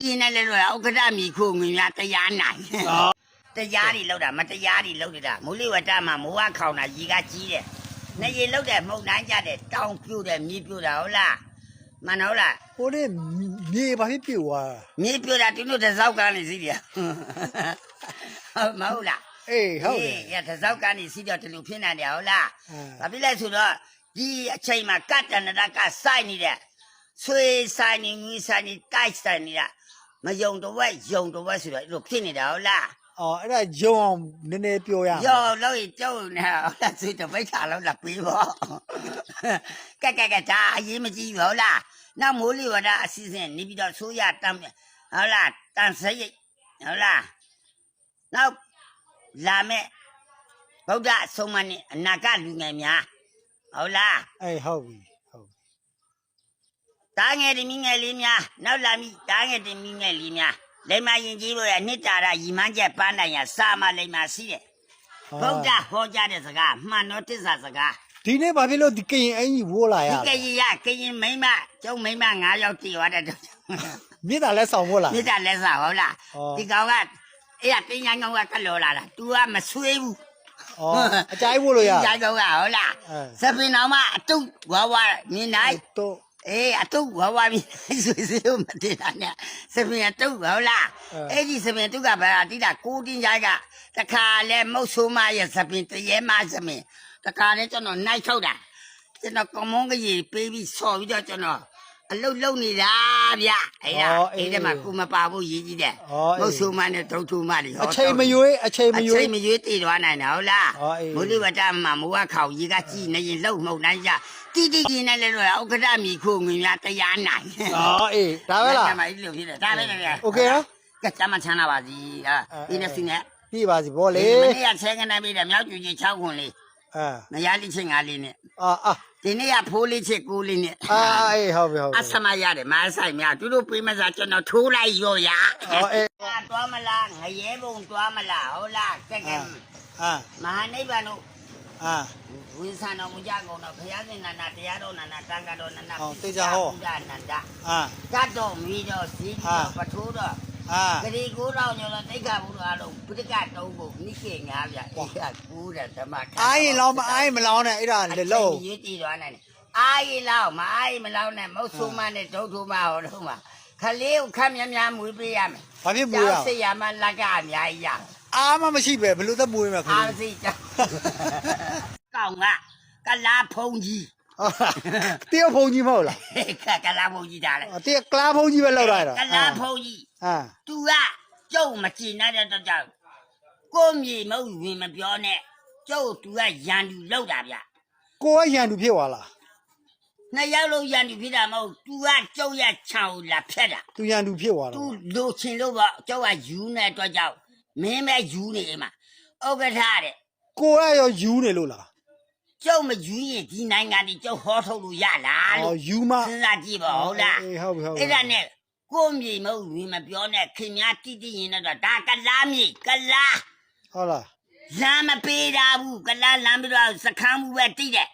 ပြင်းနေလဲလို့ဥက္ကဋ္ဌမိခိုငွေများတရားနိုင်တရားတွေလောက်တာမတရားတွေလောက်တာမိုးလေဝတ္တမှာမိုးကခေါင်တာရေကကြီးတယ်နေရေလောက်တယ်မှုန်တိုင်းကြတယ်တောင်ပြို့တယ်မြေပြို့တာဟုတ်လားမှန်တော့လားဟိုနေ့မြေဘာဖြစ်ပြိုသွားတာမြေပြို့တာသူတို့တစ်စောက်ကနေစီးတယ်ဟုတ်မဟုတ်လားအေးဟုတ်တယ်ရတစ်စောက်ကနေစီးတော့ဒီလိုဖြစ်နေတယ်ဟုတ်လားအဲဘာဖြစ်လဲဆိုတော့ဒီအချိန်မှာကတ္တနရကစိုက်နေတဲ့ဆွေဆိုင်နေငွေဆိုင်နေတိုက်ဆိုင်နေတာ မယုံတော့ဝက်ယုံတော့ဝက်ဆိုတော့အဲ့လိုဖြစ်နေတာဟုတ်လားအော်အဲ့ဒါယုံအောင်နည်းနည်းပြောရအောင်ယောလို့ရင်ကျုပ်နေဟုတ်လားဆွေတော့မိတ်ထားလို့လာပြီးပေါ့ကက်ကက်ကက်ဒါအရေးမကြီးဘူးဟုတ်လားနောက်မိုးလေဝဒအစီအစဉ်နေပြီးတော့ဆိုးရတမ်းဟုတ်လားတန်စရိတ်ဟုတ်လားနောက်လာမဲ့ဗုဒ္ဓဆုံးမနဲ့အနာကလူငယ်များဟုတ်လားအေးဟုတ်ပြီဟု တ်ပြီတားငယ်တင်မီငယ်လေးများနောက်လာမိတားငယ်တင်မီငယ်လေးများလိမ္မာရင်ကြီးလို့ရနှစ်တာရရီမန်းချက်ပန်းတိုင်ရစာမလိမ္မာရှိတယ်ဗုဒ္ဓဟောကြားတဲ့စကားမှန်တော့တစ္ဆာစကားဒီနေ့ဘာဖြစ်လို့ဒီကရင်အင်ကြီးဝိုးလာရဒီလဲကကြီးရကရင်မိမကျုံမိမ9ယောက်တည်သွားတဲ့တော့မြေတားလဲဆောင်ဝိုးလာမိသားလက်စားဟုတ်လားဟောဒီကောင်ကအဲ့ရတင်းချိုင်းကောင်ကကလောလာတာ तू ကမဆွေးဘူးအော်အကြိုက်ဝိုးလို့ရတင်းချိုင်းကောင်ကဟုတ်လားအဲစပင်တော်မှာအတုဝါဝါမြင်နိုင်တော့ အေးအတုဝါဝါပြီးဆွေးဆွေးမတည်တာနဲ့စပင်အတုဟုတ်လားအဲအဲ့ဒီစပင်တုကဘာတိတာကိုတင်းချိုင်းကတခါလဲမုတ်ဆိုးမရဲ့စပင်တရေမစပင်တခါလဲကျွန်တော်နိုင်ထုတ်တာကျွန်တော်ကမုန်းကြီးပေးပြီးဆော်ပြီးတော့ကျွန်တော် အလုတ်လုံနေတာဗျအဲ့ဒါအဲ့ဒီမှာကိုမပါဘူးရည်ကြီးတဲ့ အော် မုတ်ဆိုးမနဲ့ဒုတ်ထူမတွေ အချိန်မရွေးအချိန်မ အ ရွေး ချိန်မရွေးတည်သွားနိုင်တာဟုတ်လား အော်အေး မိုးလေဝတ္တမှာမိုးကခေါင်ရေကကြီးနေရင်လှုပ်မှုန်နိုင်ကြတိတိကျနေလဲလို့ဥက္ကဋ္ဌမိခိုငွေများတရားနိုင် အော်အေးဒါပဲလား ဒါမှဒီလိုဖြစ်တယ်ဒါပဲလေ โอเคနော် ကဲကျမချမ်းသာပါစီဟာ အဲ ဒီနေ့စီနဲ့ ပြီးပါစီဗောလေ မနေ့ကဆဲကနေပြီးတယ်မြောက်ကျူကြီး6ခွန်လေး အာ မရလိချင်း5လေးနဲ့ အာအာ ဒီနေ့ကဖိုးလေးချစ်9လေးနဲ့အာအေးဟုတ်ပြီဟုတ်ပြီအဆမရတယ်မအဆိုင်များသူတို့ပေးမစားကျွန်တော်ထိုးလိုက်ရောရအော်အေးတွားမလားငရဲဘုံတွားမလားဟုတ်လားကဲကဲအာမဟာနိဗ္ဗာန်တို့အာဝိသံတော်မူကြကုန်တော့ဘုရားရှင်နာနာတရားတော်နာနာတန်ခါတော်နာနာဟုတ်တေချာဟောဘုရားနန္ဒအာကတ်တော်မီတော်စီးတော်ပထိုးတော် အာဂရီကိုတော်ညောတိတ်ခါဘုရားလုံးပုဒကတုံးဖို့နိကေငါးပြအေးကကူးတဲ့ဓမ္မအာရင်လောင်းမအာရင်မလောင်းနဲ့အဲ့ဒါလေလို့ရေးတည်သွားနိုင်တယ်အာရင်လောက်မအာရင်မလောက်နဲ့မဟုတ်ဆိုးမနဲ့ဒုတ်ထုမဟောတော့မှာခလေးကိုခက်မြများမွေးပေးရမယ်ဘာဖြစ်မွေးရဆေးရမလက်ကအများကြီးရအာမမရှိပဲဘယ်လိုသက်မွေးမှာခအာလေးစီတောင်းကောင်ကကလာဖုံကြီး တယောက်ဖုန်ကြီးမဟုတ်လားကကလာဖုံကြီးတာလေတယောက်ကလားဖုန်ကြီးပဲလောက်ရတာကလာဖုံကြီးအာသူကကျုပ်မကြည်နိုင်တဲ့တော့ကြောင့်ကိုမြေမဟုတ်ဝင်မပြောနဲ့ကျုပ်သူကရန်သူလောက်တာဗျကိုကရန်သူဖြစ်သွားလားနှစ်ယောက်လုံးရန်သူဖြစ်တာမဟုတ်သူကကျုပ်ရချောင်လာဖြတ်တာ သူရန်သူဖြစ်သွားသူတော့လိုချင်လို့ပေါ့ကျုပ်ကယူတဲ့အတွက်ကြောင့်မင်းပဲယူနေမှာဥက္ကဋ္ဌတဲ့ကိုကရောယူနေလို့လား ကျုပ်မယူရင်ဒီနိုင်ငံဒီကျုပ်ဟောထုတ်လို့ရလားအော်လို့ယူမစဉ်းစားကြည့်ပါဟုတ်လားအေးဟုတ်ပြီဟုတ်ပြီအဲ့ဒါနဲ့ကိုမြေမဟုတ်ဝင်မပြောနဲ့ခင်များတိတိရင်တော့ဒါကလားမြေကလားဟုတ်လားလမ်းမပေးတာဘူးကလားလမ်းပြီးတော့စခန်းမှုပဲတိတယ်